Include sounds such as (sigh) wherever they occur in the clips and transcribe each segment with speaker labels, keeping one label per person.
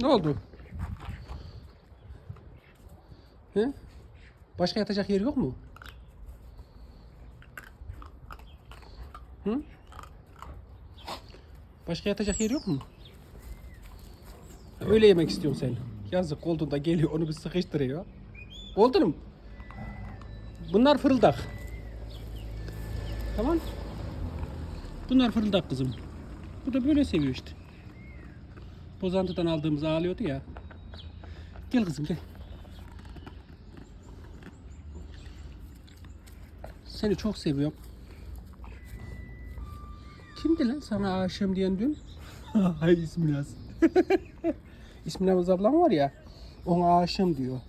Speaker 1: Ne oldu? He? Başka yatacak yer yok mu? Hı? Başka yatacak yer yok mu? Ha, Öyle yemek istiyorsun sen. Yazık koltuğunda geliyor onu bir sıkıştırıyor. Oldu mu? Bunlar fırıldak. Tamam. Bunlar fırıldak kızım. Bu da böyle seviyor işte. Bozantıdan aldığımız ağlıyordu ya. Gel kızım gel. Seni çok seviyorum. Kimdi lan sana aşığım diyen dün? (laughs) Hay ismi Naz. (laughs) ismi Naz ablam var ya. Ona aşığım diyor.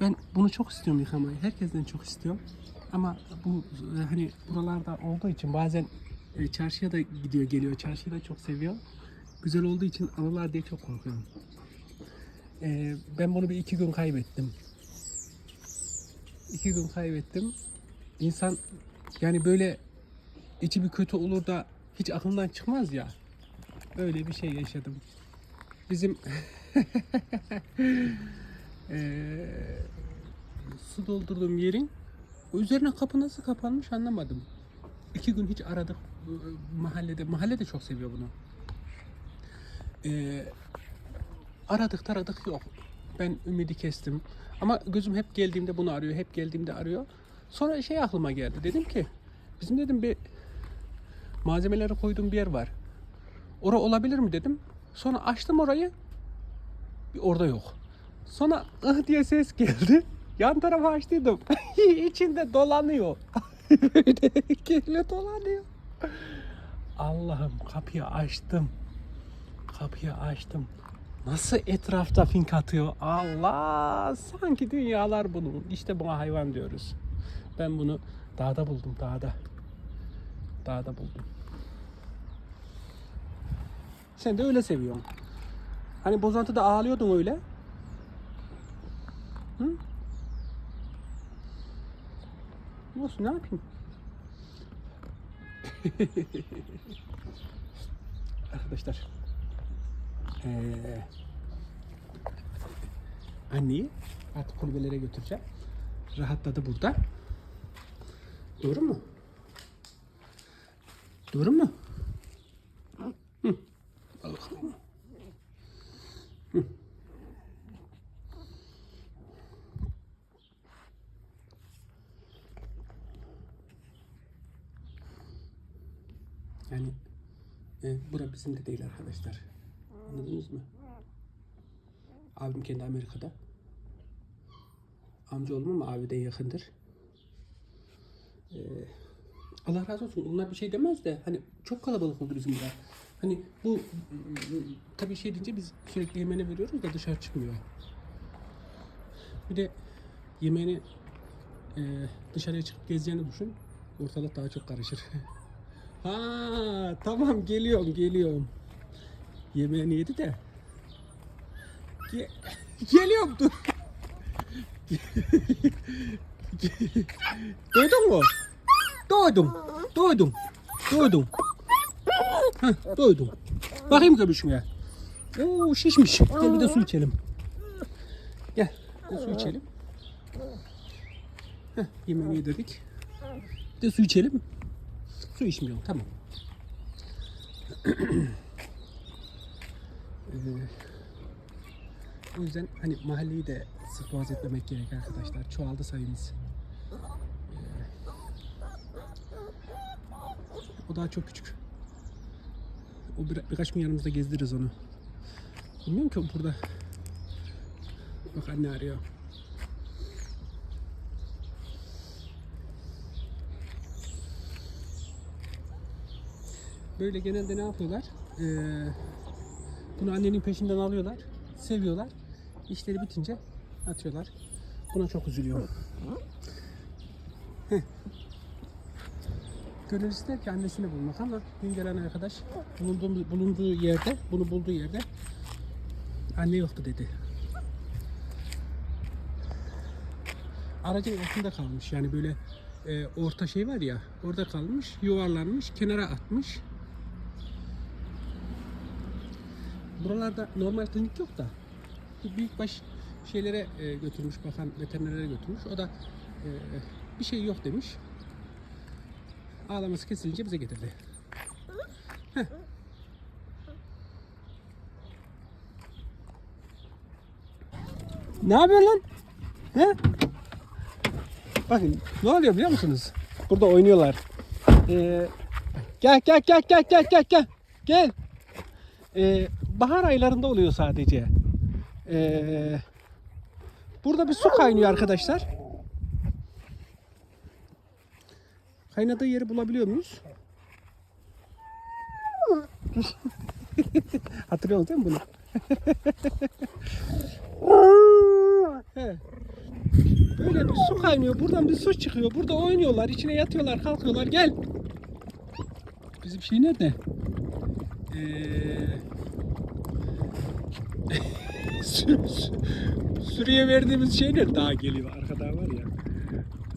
Speaker 1: Ben bunu çok istiyorum yıkamayı. Herkesten çok istiyorum. Ama bu e, hani buralarda olduğu için bazen e, çarşıya da gidiyor geliyor. Çarşıyı da çok seviyor. Güzel olduğu için alırlar diye çok korkuyorum. E, ben bunu bir iki gün kaybettim. İki gün kaybettim. İnsan yani böyle içi bir kötü olur da hiç aklından çıkmaz ya. Öyle bir şey yaşadım. Bizim eee, (laughs) su doldurduğum yerin o üzerine kapı nasıl kapanmış anlamadım. İki gün hiç aradık e, mahallede. Mahalle de çok seviyor bunu. Eee, aradık taradık yok. Ben ümidi kestim. Ama gözüm hep geldiğimde bunu arıyor, hep geldiğimde arıyor. Sonra şey aklıma geldi. Dedim ki bizim dedim bir malzemeleri koyduğum bir yer var. Ora olabilir mi dedim. Sonra açtım orayı. Bir orada yok. Sonra ıh diye ses geldi. (laughs) Yan tarafa açtıydım. (laughs) İçinde dolanıyor. (laughs) Böyle dolanıyor. Allah'ım kapıyı açtım. Kapıyı açtım. Nasıl etrafta fink atıyor? Allah! Sanki dünyalar bunun. İşte buna hayvan diyoruz. Ben bunu dağda buldum, dağda. Dağda buldum. Sen de öyle seviyorsun. Hani bozantıda ağlıyordun öyle. Hı? Olsun ne yapayım? (laughs) Arkadaşlar. Ee, anneyi artık kulübelere götüreceğim. Rahatladı burada. Doğru mu? Doğru mu? Yani e, bura bizim de değil arkadaşlar. Anladınız mı? Abim kendi Amerika'da. Amcaoğlum ama abiden yakındır. Ee, Allah razı olsun. Onlar bir şey demez de hani çok kalabalık oldu bizim burada. Hani bu tabii şey deyince biz sürekli yemeğini veriyoruz da dışarı çıkmıyor. Bir de yemeğini e, dışarıya çıkıp gezeceğini düşün. Ortalık daha çok karışır. (laughs) ha tamam geliyorum geliyorum. Yemeğini yedi de. Ge- geliyorum dur. (laughs) Duydun mu? Duydum. Duydum. Duydum. Heh, duydum. Bakayım göbüşüme. Oo şişmiş. Gel bir de su içelim. Gel. Bir su içelim. Heh, yemeğini yedirdik. Bir de su içelim. Su içmiyorum. Tamam. (clears throat) Ee, o yüzden hani mahalleyi de sık boğaz etmemek gerek arkadaşlar. Çoğaldı sayımız. Ee, o daha çok küçük. O bir, birkaç gün yanımızda gezdiririz onu. Bilmiyorum ki burada. Bak anne arıyor. Böyle genelde ne yapıyorlar? Ee, bunu annenin peşinden alıyorlar. Seviyorlar. İşleri bitince atıyorlar. Buna çok üzülüyorum. Gönül ister ki annesini bulmak ama dün gelen arkadaş bulunduğu, bulunduğu yerde, bunu bulduğu yerde anne yoktu dedi. Aracın altında kalmış yani böyle e, orta şey var ya orada kalmış yuvarlanmış kenara atmış buralarda normal klinik yok da bir büyükbaş şeylere e, götürmüş bakan veterinerlere götürmüş. O da e, bir şey yok demiş. Ağlaması kesilince bize getirdi. Heh. Ne yapıyorsun lan? He? Bakın ne oluyor biliyor musunuz? Burada oynuyorlar. Ee, gel gel gel gel gel gel gel. Gel. Ee, bahar aylarında oluyor sadece. Ee, burada bir su kaynıyor arkadaşlar. Kaynadığı yeri bulabiliyor muyuz? (laughs) Hatırlıyorsunuz değil mi bunu? (laughs) Böyle bir su kaynıyor. Buradan bir su çıkıyor. Burada oynuyorlar. içine yatıyorlar, kalkıyorlar. Gel. Bizim şey nerede? Ee... sü- sü- sürüye verdiğimiz şey nerede? Daha geliyor. Arkada var ya.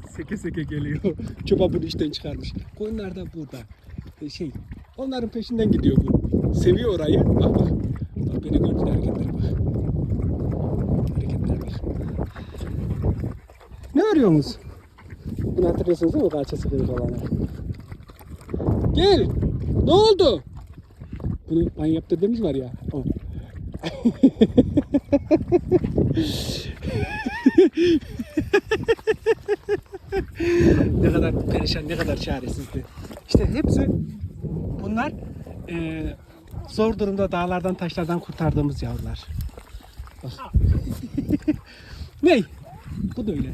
Speaker 1: Seke seke geliyor. (laughs) Çoba bunu işten çıkarmış. Koyunlar da burada. Ee, şey, onların peşinden gidiyor bu. Seviyor orayı. Bak bak. Bak beni gördüğün hareketlere bak. Hareketlere bak. Ne arıyorsunuz? Bunu hatırlıyorsunuz değil mi? Kalçası kırık olanı. Gel. Ne oldu? Bunu ben yaptırdığımız var ya. O. (laughs) (laughs) ne kadar perişan, ne kadar çaresizdi. İşte hepsi bunlar eee, zor durumda dağlardan taşlardan kurtardığımız yavrular. Bak. (laughs) Ney? Bu da öyle.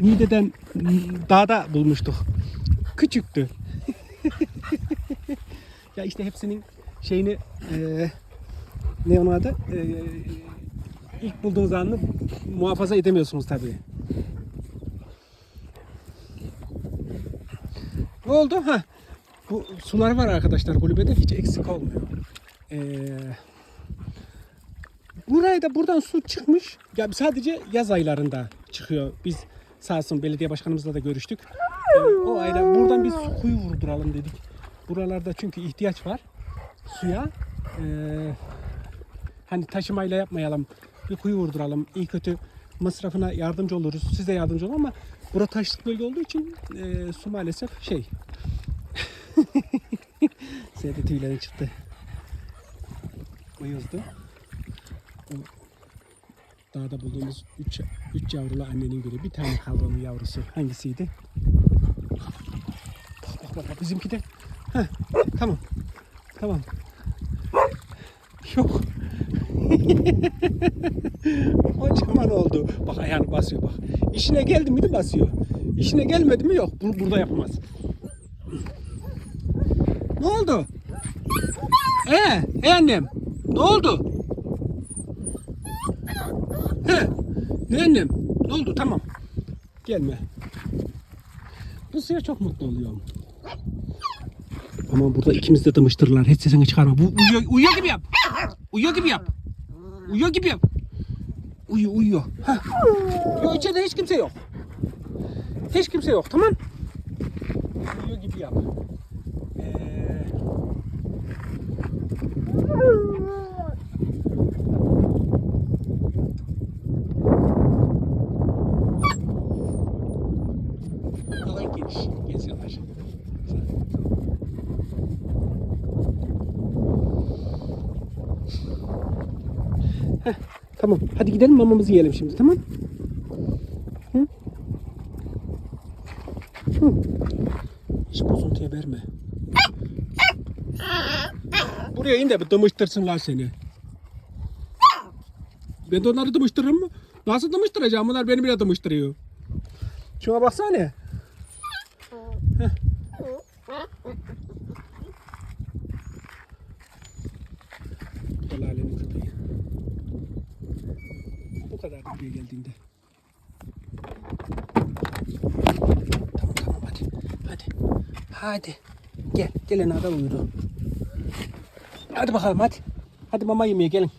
Speaker 1: Niğde'den m, dağda bulmuştuk. Küçüktü. (laughs) ya işte hepsinin şeyini eee ne onun adı? Eee ilk bulduğunuz anını muhafaza edemiyorsunuz tabii. Ne oldu? Ha. Bu sular var arkadaşlar kulübede hiç eksik olmuyor. Ee, buraya da buradan su çıkmış. Ya sadece yaz aylarında çıkıyor. Biz sağ olsun belediye başkanımızla da görüştük. Ee, o ayda buradan bir su kuyu vurduralım dedik. Buralarda çünkü ihtiyaç var suya. Ee, hani taşımayla yapmayalım. Bir kuyu vurduralım. İyi kötü masrafına yardımcı oluruz. Size yardımcı olun ama bura taşlık bölge olduğu için e, su maalesef şey (laughs) Sevdi tüyleri çıktı. Uyuzdu. O dağda bulduğumuz üç, üç yavrulu annenin biri. Bir tane kaldı onun yavrusu. Hangisiydi? Bak bak, bak bizimki de. Heh, tamam. Tamam. Yok. (laughs) Kocaman oldu. Bak ayağını basıyor bak. İşine geldi mi de basıyor. İşine gelmedi mi yok. Bunu burada yapamaz. Ne oldu? Ee, e annem. Ne oldu? He. Ne annem? Ne oldu? Tamam. Gelme. Bu suya çok mutlu oluyorum. Ama burada ikimiz de dımıştırırlar. Hiç sesini çıkarma. Bu uyuyor, uyuyor gibi yap. Uyuyor gibi yap. Uyuyor gibi yap. Uyuyor, uyuyor. Heh. Yok içeride hiç kimse yok. Hiç kimse yok, tamam? Uyuyor gibi yap. Ee, alan geniş. Geziyorlar. Heh, tamam. Hadi gidelim mamamızı yiyelim şimdi tamam? Hı? Hı. Hiç bozuntuya verme. Buraya in de bir dımıştırsınlar seni. Ben de onları dımıştırırım mı? Nasıl dımıştıracağım? Bunlar beni bile dımıştırıyor. Şuna baksana. Heh. Bu da Lale'nin köpeği. Bu kadar buraya geldiğinde. Tamam tamam hadi. Hadi. Hadi. Gel. Gelin ada uyudu. Hadi bakalım hadi. Hadi mama yemeye gelin.